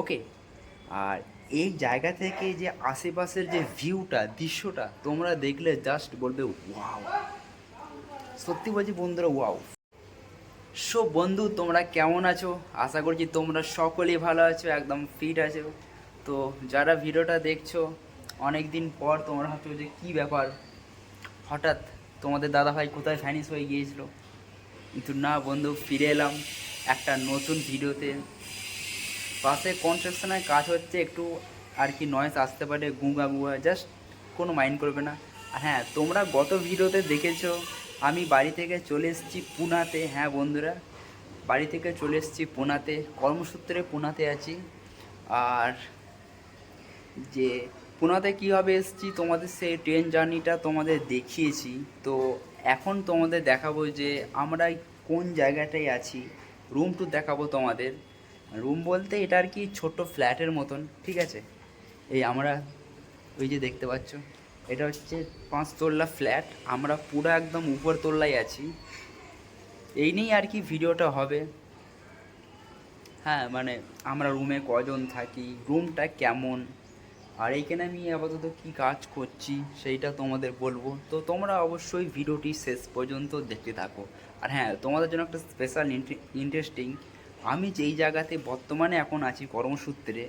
ওকে আর এই জায়গা থেকে যে আশেপাশের যে ভিউটা দৃশ্যটা, তোমরা দেখলে জাস্ট বলবে ওয়াও সত্যি বলছি বন্ধুরা ওয়াও সো বন্ধু, তোমরা কেমন আছো? আশা করছি তোমরা সকলেই ভালো আছো, একদম ফিট আছো। তো যারা ভিডিওটা দেখছ অনেক দিন পর তোমরা ভাবছ যে কী ব্যাপার? হঠাৎ তোমাদের দাদাভাই কোথায় ফাইনিস হয়ে গিয়েছিল? কিন্তু না বন্ধু, ফিরে এলাম একটা নতুন ভিডিওতে। পাশে কনস্ট্রাকশনের কাজ হচ্ছে একটু আর কি নয়েস আসতে পারে গুঁগা গুঁগা জাস্ট কোনো মাইন্ড করবে না। হ্যাঁ তোমরা গত ভিডিওতে দেখেছ, আমি বাড়ি থেকে চলে এসেছি পুনাতে। হ্যাঁ বন্ধুরা, বাড়ি থেকে চলে এসেছি পুনাতে, কর্মসূত্রে পুনাতে আছি। আর যে পুনাতে কীভাবে এসেছি, তোমাদের সেই ট্রেন জার্নিটা তোমাদের দেখিয়েছি। তো এখন তোমাদের দেখাবো যে আমরা কোন জায়গাটায় আছি। রুম টু দেখাবো তোমাদের। রুম বলতে এটা আর কি ছোট্ট ফ্ল্যাটের মতন, ঠিক আছে? এই আমরা, ওই যে দেখতে পাচ্ছ, এটা হচ্ছে পাঁচতলা ফ্ল্যাট আমরা পুরো একদম উপর তলায় আছি। এই নিয়েই আর কি ভিডিওটা হবে। হ্যাঁ মানে আমরা রুমে কজন থাকি রুমটা কেমন, আর এইখানে আমি আপাতত কি কাজ করছি, সেইটা তোমাদের বলব। তো তোমরা অবশ্যই ভিডিওটি শেষ পর্যন্ত দেখতে থাকো। আর হ্যাঁ তোমাদের জন্য একটা স্পেশাল ইন্টারেস্টিং আমি যেই জায়গাতে বর্তমানে এখন আছি কর্মসূত্রে,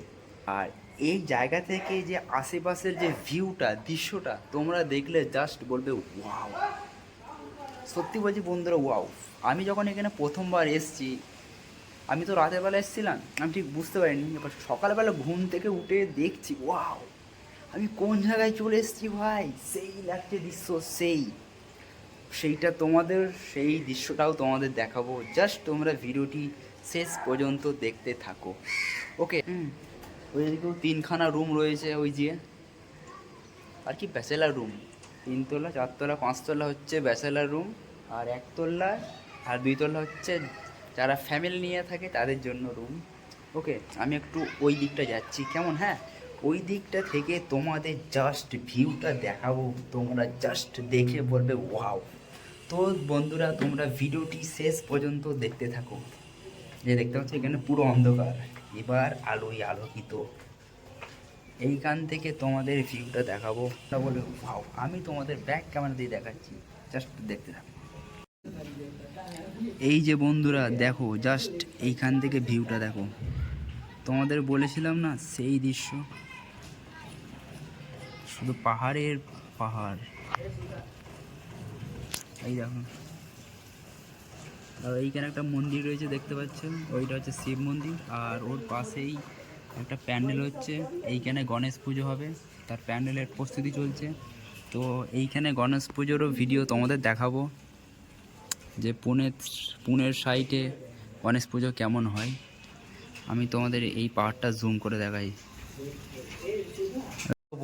আর এই জায়গা থেকে যে আশেপাশের যে ভিউটা দৃশ্যটা, তোমরা দেখলে জাস্ট বলবে, ওয়াও। সত্যি বলছি বন্ধুরা, ওয়াও। আমি যখন এখানে প্রথমবার এসছি, আমি তো রাতের বেলা এসেছিলাম, আমি ঠিক বুঝতে পারিনি এবার সকালবেলা ঘুম থেকে উঠে দেখছি, ওয়াও। আমি কোন জায়গায় চলে এসেছি ভাই? সেই লাগছে দৃশ্য, সেই। সেইটা তোমাদের, সেই দৃশ্যটাও তোমাদের দেখাবো। জাস্ট তোমরা ভিডিওটি শেষ পর্যন্ত দেখতে থাকো। ওকে হুম। ওই দিকেও তিনখানা রুম রয়েছে ওই যে। আর কি ব্যাচেলার রুম তিনতলা চারতলা পাঁচতলা হচ্ছে ব্যাচেলার রুম আর একতলা আর দুইতলা হচ্ছে যারা ফ্যামিলি নিয়ে থাকে তাদের জন্য রুম ওকে আমি একটু ওই দিকটা যাচ্ছি। কেমন? হ্যাঁ? ওই দিকটা থেকে তোমাদের জাস্ট ভিউটা দেখাবো। তোমরা জাস্ট দেখে বলবে ওয়াও তো বন্ধুরা তোমরা ভিডিওটি শেষ পর্যন্ত দেখতে থাকো। যে দেখতে পাচ্ছ এখানে পুরো অন্ধকার। এবার আলোই আলোকিত। এইখান থেকে তোমাদের ভিউটা দেখাবো। তা বলে ভাও আমি তোমাদের ব্যাক ক্যামেরা দিয়ে দেখাচ্ছি। জাস্ট দেখতে থাকো। এই যে বন্ধুরা, দেখো জাস্ট এইখান থেকে ভিউটা দেখো। তোমাদের বলেছিলাম না, সেই দৃশ্য? শুধু পাহাড়ের পাহাড়। এই দেখো। আর এইখানে একটা মন্দির রয়েছে, দেখতে পাচ্ছেন। ওইটা হচ্ছে শিব মন্দির। আর ওর পাশেই একটা প্যান্ডেল হচ্ছে। এইখানে গণেশ পুজো হবে। তার প্যান্ডেলের প্রস্তুতি চলছে। তো এইখানে গণেশ পুজোরও ভিডিও তোমাদের দেখাবো যে পুনে পুনের সাইটে গণেশ পুজো কেমন হয়। আমি তোমাদের এই পাহাড়টা জুম করে দেখাই।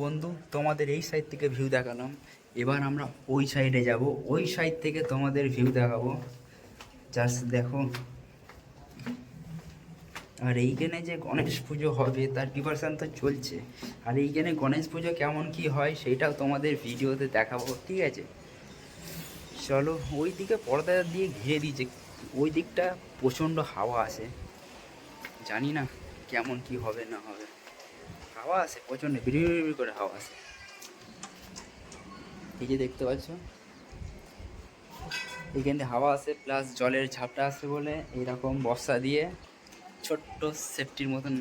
বন্ধু, তোমাদের এই সাইড থেকে ভিউ দেখালাম। এবার আমরা ওই সাইডে যাব। ওই সাইড থেকে তোমাদের ভিউ দেখাবো। জাস্ট দেখো। আর এইখানে যে গণেশ পুজো হবে, তার প্রিপারেশান তো চলছে। আর এইখানে গণেশ পুজো কেমন কি হয় সেইটাও তোমাদের ভিডিওতে দেখাবো, ঠিক আছে? চলো, ওই দিকে পর্দা দিয়ে ঘিরে দিয়েছে ওই দিকটা প্রচণ্ড হাওয়া আসে জানি না কেমন কি হবে, না হবে। হাওয়া আসে প্রচণ্ড বিড়ি বিড়ি করে হাওয়া আসে এই যে দেখতে পাচ্ছ? এইখানে হাওয়া আসে প্লাস জলের ঝাপটা আসে বলে এইরকম বর্ষা দিয়ে ছোট্ট সেফটির মতন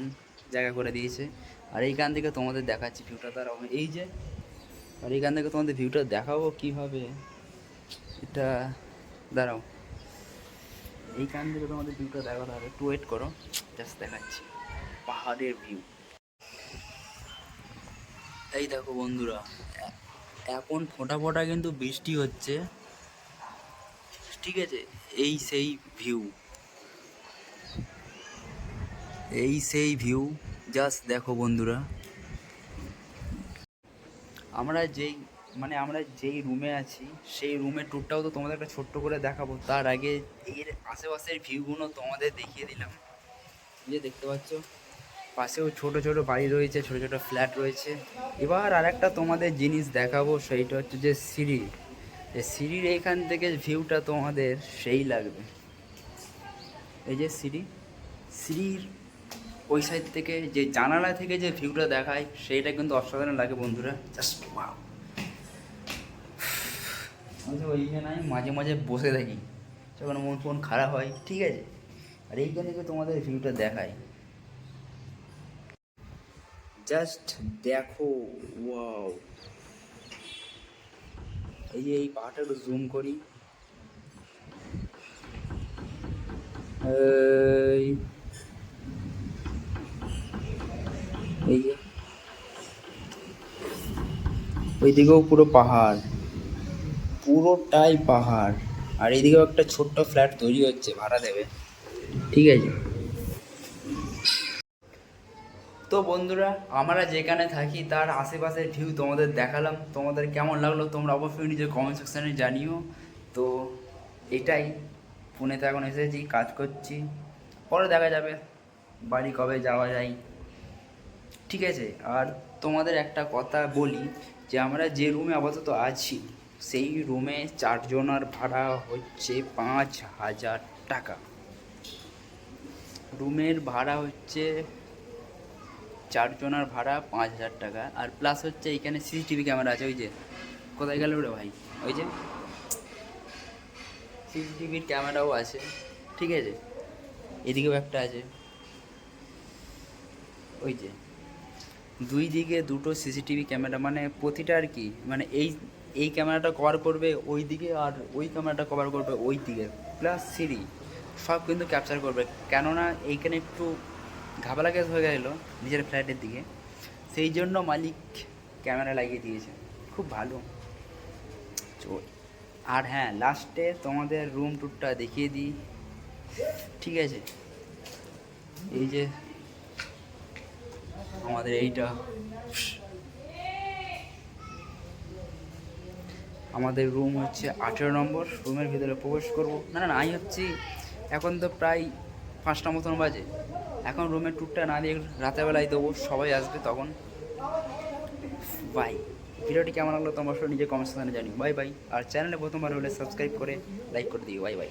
জায়গা করে দিয়েছে। আর এইখান থেকে তোমাদের দেখাচ্ছি ভিউটা তারা এই যে, আর এইখান থেকে তোমাদের ভিউটা দেখাবো কীভাবে, এটা, দাঁড়াও, এইখান থেকে তোমাদের ভিউটা দেখাতে হবে একটু ওয়েট করো জাস্ট দেখাচ্ছি, পাহাড়ের ভিউ এই দেখো বন্ধুরা এখন ফোঁটা ফোঁটা কিন্তু বৃষ্টি হচ্ছে। ঠিক আছে, এই সেই ভিউ এই সেই ভিউ জাস্ট দেখো বন্ধুরা। আমরা যেই মানে আমরা যেই রুমে আছি, সেই রুমের ট্যুরটাও তো তোমাদের একটা ছোট্ট করে দেখাবো। তার আগে এর আশেপাশের ভিউগুলো তোমাদের দেখিয়ে দিলাম। যে দেখতে পাচ্ছ, পাশেও ছোট ছোট বাড়ি রয়েছে, ছোট ছোট ফ্ল্যাট রয়েছে। এবার আর একটা তোমাদের জিনিস দেখাবো, সেইটা হচ্ছে যে সিঁড়ি। এই সিঁড়ির এইখান থেকে ভিউটা তোমাদের সেই লাগবে। এই যে সিঁড়ি, সিঁড়ির ওই সাইড থেকে যে জানালা থেকে যে ভিউটা দেখায়, সেইটা কিন্তু অসাধারণ লাগে বন্ধুরা। জাস্ট আমি ওইখানে আমি মাঝে মাঝে বসে থাকি, যখন মন ফোন খারাপ হয়, ঠিক আছে? আর এইখানে থেকে তোমাদের ভিউটা দেখায়। জাস্ট দেখো ওয়াও এই যে এই পাহাড়টা একটু জুম করি। এই যে, ওইদিকেও পুরো পাহাড়, পুরোটাই পাহাড়। আর এইদিকেও একটা ছোট্ট ফ্ল্যাট তৈরি হচ্ছে ভাড়া দেবে। ঠিক আছে? তো বন্ধুরা, আমরা যেখানে থাকি, তার আশেপাশের ভিউ তোমাদের দেখালাম। তোমাদের কেমন লাগল তোমরা অবশ্যই নিজের কমেন্ট সেকশানে জানিও। তো এটাই। পুনেতে এখন এসেছি, কাজ করছি। পরে দেখা যাবে, বাড়ি কবে যাওয়া যায়। ঠিক আছে, আর তোমাদের একটা কথা বলি, যে আমরা যে রুমে আপাতত আছি, সেই রুমে চারজনার ভাড়া হচ্ছে পাঁচ হাজার টাকা। রুমের ভাড়া হচ্ছে চারজনার ভাড়া পাঁচ হাজার টাকা। আর প্লাস হচ্ছে এখানে সিসিটিভি ক্যামেরা আছে, ওই যে, কোথায় গেল রে ভাই? ওই যে সিসিটিভির ক্যামেরাও আছে, ঠিক আছে? এদিকেও একটা আছে। ওই যে, দুই দিকে দুটো সিসিটিভি ক্যামেরা মানে প্রতিটা আর কি মানে এই এই ক্যামেরাটা কভার করবে ওই দিকে আর ওই ক্যামেরাটা কভার করবে ওই দিকে প্লাস সিঁড়ি, সব কিন্তু ক্যাপচার করবে। কেননা এইখানে একটু ঘাবলা গ্যাস হয়ে গেল নিজের ফ্ল্যাটের দিকে। সেই জন্য মালিক ক্যামেরা লাগিয়ে দিয়েছে। খুব ভালো। চল আর হ্যাঁ লাস্টে তোমাদের রুম টুরটা দেখিয়ে দিই। ঠিক আছে? এই যে, আমাদের এইটা। আমাদের রুম হচ্ছে আঠেরো নম্বর। রুমের ভিতরে প্রবেশ করব। না না, আমি হচ্ছি এখন তো প্রায় পাঁচটা মতন বাজে। এখন রুমের ট্যুরটা না দিয়ে রাতেরবেলায় দেবো, সবাই আসবে তখন। বাই ভিডিওটি কেমন লাগল তোমার সব নিজে কমেন্ট সেকশনে জানিও। বাই বাই আর চ্যানেলে প্রথমবার হলে সাবস্ক্রাইব করে লাইক করে দিও। বাই বাই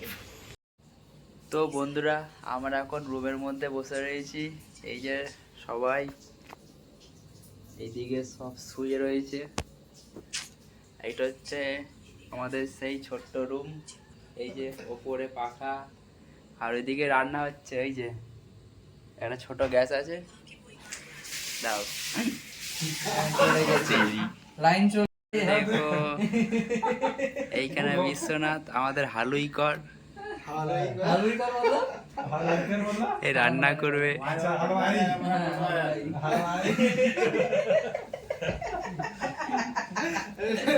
তো বন্ধুরা, আমরা এখন রুমের মধ্যে বসে রয়েছি। এই যে সবাই এইদিকে সব শুয়ে রয়েছে। এইটা হচ্ছে আমাদের সেই ছোট্ট রুম এই যে ওপরে পাখা। আর ওইদিকে রান্না হচ্ছে, এই যে। একটা ছোট গ্যাস আছে। দাও। লাইন চলছে দেখো এইখানে বিশ্বনাথ আমাদের হালুই কর হালুই কর বলো? এই রান্না করবে। হ্যাঁ, ভাই।